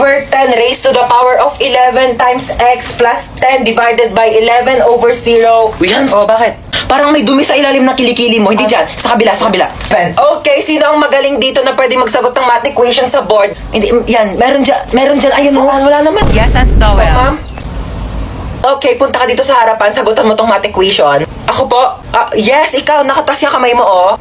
over 10 raised to the power of 11 times x plus 10 divided by 11 over 0. Yan, oh, bakit? Parang may dumi sa ilalim ng kilikili mo. Hindi dyan. Sa kabila, sa kabila. Ben. Okay, sino ang magaling dito na pwede magsagot ng math equation sa board? Hindi, yan. Meron dyan. Meron dyan. Ayun, oh. Wala naman. Yes, that's Oh, Noel. ma'am? Okay, punta ka dito sa harapan. Sagutan mo tong math equation. Ako po? Ah, yes, ikaw. Nakatas yung kamay mo, oh.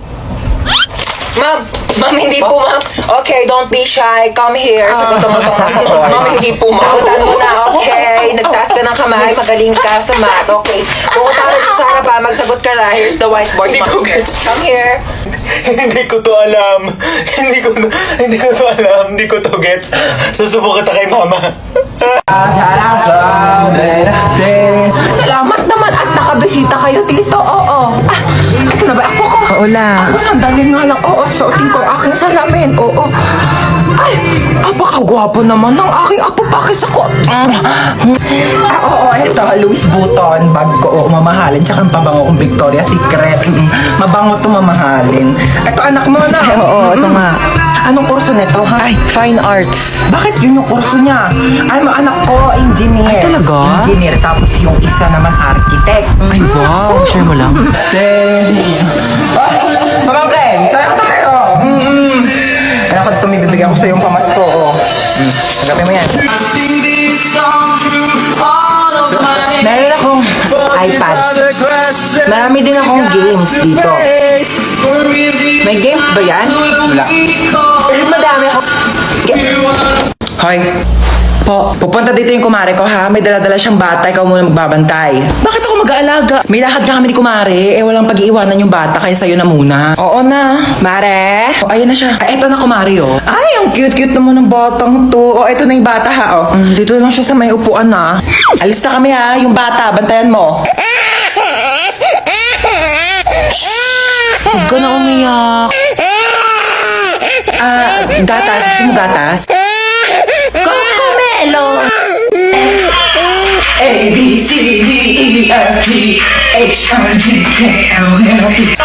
Ma'am, ma'am, hindi po, ma'am. Okay, don't be shy. Come here. Sagutan mo tong nasa board. Ma'am, hindi po, ma'am. Sagutan mo na, okay. Nagtaas ka ng kamay. Magaling ka sa math. Okay. Pumunta ka dito sa harapan. Magsagot ka na. Here's the whiteboard, Hindi ma'am. ko. Come here. hindi ko to alam. Hindi ko hindi ko to alam. Hindi ko to gets. Susubukan kita kay mama. Salamat naman at nakabisita kayo dito. Lang. Ako sandali nga lang. Oo, suotin ko ang aking salamin. Oo. Ay, apakagwapo naman ng aking apo. Pakis ako. Ah, oo, ito, Louis Vuitton, bag ko, oo, mamahalin. Tsaka ang pabango kong Victoria's Secret. Mm, Mabango to mamahalin. Ito, anak mo na. Ay, oo, ito nga. Anong kurso nito, ha? Ay, fine arts. Bakit yun yung kurso niya? Alam mo, anak ko, engineer. Ay, talaga? Engineer, tapos yung isa naman architect. Ay, wow. Share mo lang. Pamangkin, sayang tayo. Mm-mm. Anak ko, tumibibigyan ko sa yung pamasko, oh. Mm. Tanggapin mo yan. iPad. Marami din akong games dito. May games ba yan? Wala. Madami ako. Hoy, po, pupunta dito yung kumare ko ha. May dala-dala siyang bata, ikaw muna magbabantay. Bakit ako mag-aalaga? May lakad ka kami ni kumare, eh walang pag-iiwanan yung bata, kaya sa'yo na muna. Oo na. Mare? O, ayan na siya. Ay, eto na kumare oh. Ay, ang cute-cute naman ng batang to. O, eto na yung bata ha, oh. Mm, dito lang siya sa may upuan na. Alis na kami ha, yung bata, bantayan mo. Huwag ka na umiyak. Ah, gatas. Gusto mo gatas? Cocomelon! A, B, C, D, E, F, G, H, I, J, K, L, M, N, O, P.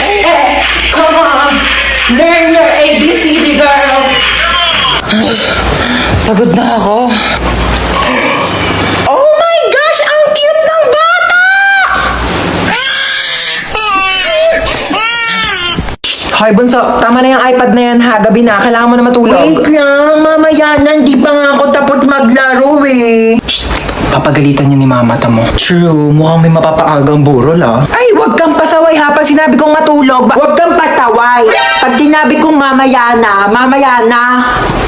Eh, come on! Learn your ABCD, girl! Pagod na ako. Hoy, Bunso, tama na yung iPad na yan ha. Gabi na, kailangan mo na matulog. Wait lang, mamaya na. Hindi pa nga ako tapos maglaro eh. Papagalitan niya ni mama tamo. True, mukhang may mapapaagang burol ah. Ay, wag kang pasaway ha. Pag sinabi kong matulog, ba- wag kang pataway. Pag sinabi kong mamaya na, mamaya na.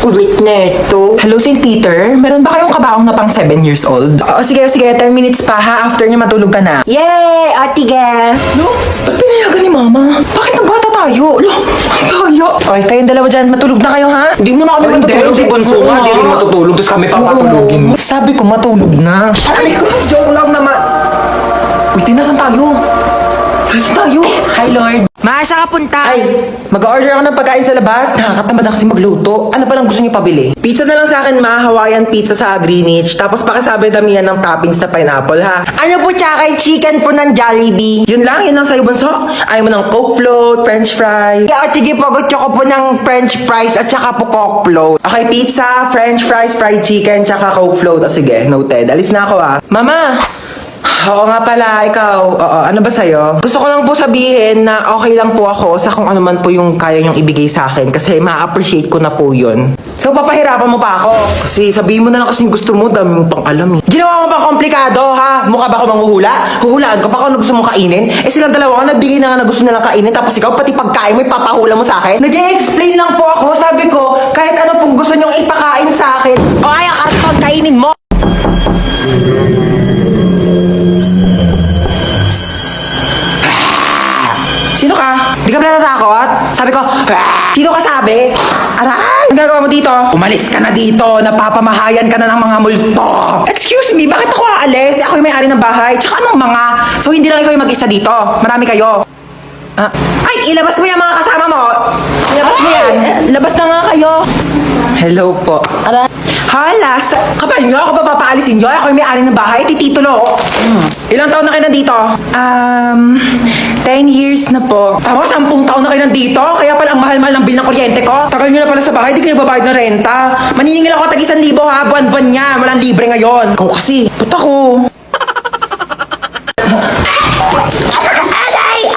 Ulit neto. Hello, St. Peter? Meron ba kayong kabaong na pang 7 years old? Oo, sige, sige. 10 minutes pa ha. After niya matulog ka na. Yay! Ate Gel! No? Ba't pinayagan ni mama? Bakit ang bata tayo? Lo, ang tayo. Okay, kayong dalawa dyan. Matulog na kayo ha? Hindi mo na kami matutulog. Si Bunso nga, di rin matutulog. Tapos kami papatulogin mo. Sabi ko matulog na. Ay, ko, joke lang naman. Uy, tinasan tayo? Tinasan tayo? Hi, Lord. Maasa ka punta? Ay, mag-order ako ng pagkain sa labas. Nakakatamad na kasi magluto. Ano pa lang gusto niyo pabili? Pizza na lang sa akin, ma. Hawaiian pizza sa Greenwich. Tapos pakisabi damihan ng toppings na pineapple, ha? Ano po tsaka kay chicken po ng Jollibee? Yun lang, yun lang sa'yo, bunso. Ayaw mo ng Coke float, french fries. Yeah, at sige po, gusto ko po ng french fries at saka po coke float. Okay, pizza, french fries, fried chicken, tsaka Coke float. O sige, noted. Alis na ako, ah. Mama! Oo nga pala, ikaw. Oo, ano ba sa'yo? Gusto ko lang po sabihin na okay lang po ako sa kung ano man po yung kaya niyong ibigay sa akin kasi ma-appreciate ko na po yun. So, papahirapan mo pa ako. Kasi sabihin mo na lang kasi gusto mo, dami mo pang alam eh. Ginawa mo pa komplikado, ha? Mukha ba ako manghuhula? Huhulaan ka pa kung ano gusto mong kainin? Eh silang dalawa ka, nagbigay na nga na gusto nilang kainin, tapos ikaw pati pagkain mo, ipapahula mo sa akin? nag explain lang po ako. Sabi ko, kahit ano pong gusto niyong ipakain sa akin, O Sino ka sabi? Aray! Ang gagawa mo dito? Umalis ka na dito! Napapamahayan ka na ng mga multo! Excuse me, bakit ako aalis? Ako yung may-ari ng bahay. Tsaka anong mga? So hindi lang ikaw yung mag-isa dito. Marami kayo. Ah, ay, ilabas mo yan mga kasama mo. Ilabas mo yan. Eh, labas na nga kayo. Hello po. Ala, Hala, sa, kapal nyo, ako ba papaalisin nyo? Ako yung may-ari ng bahay, tititulo. Hmm. Ilang taon na kayo nandito? Um, 10 years na po. Tama, 10 taon na kayo nandito? Kaya pala ang mahal-mahal ng bill ng kuryente ko? Tagal nyo na pala sa bahay, di kayo nagbabayad ng renta. Maniningil ako tag 1,000 ha, buwan-buwan niya. Walang libre ngayon. Ikaw kasi. Puta ko.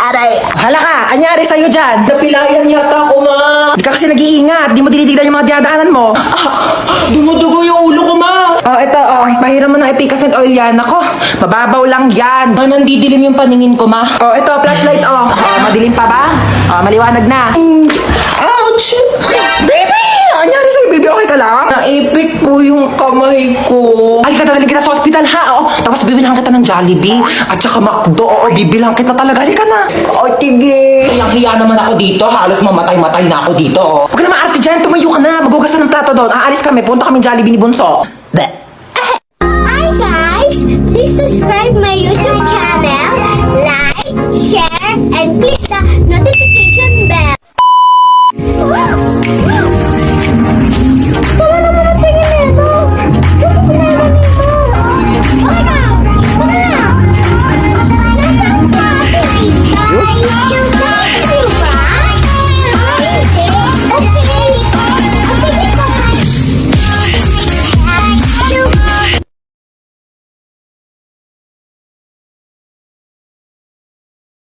Aray! Hala ka! Anyari sa'yo dyan? Napilayan yata ako, ma. Di ka kasi nag-iingat. Di mo tinitignan yung mga dinadaanan mo. Dumudugo yung ulo ko, ma. Oh, ito, oh. Pahiram mo ng epicacent oil yan. Ako, mababaw lang yan. ma, nandidilim yung paningin ko, ma. Oh, ito, flashlight, oh. Oh, madilim pa ba? Oh, maliwanag na. Ouch! Baby! Anyari sa'yo, baby? Okay ka lang? Naipit po yung kamay ko dadalhin kita sa ospital, ha? Oo. Tapos bibilang kita ng Jollibee at saka McDo. Oo, bibilang kita talaga. Halika na. Oh, o, tige. Ay, hiya naman ako dito. Halos mamatay-matay na ako dito. oh. Huwag ka na maarte dyan. Tumayo ka na. Magugas ng plato doon. Aalis kami. Punta kami Jollibee ni Bunso. Bleh. Hi guys, please subscribe my YouTube channel, like, share, and click the notification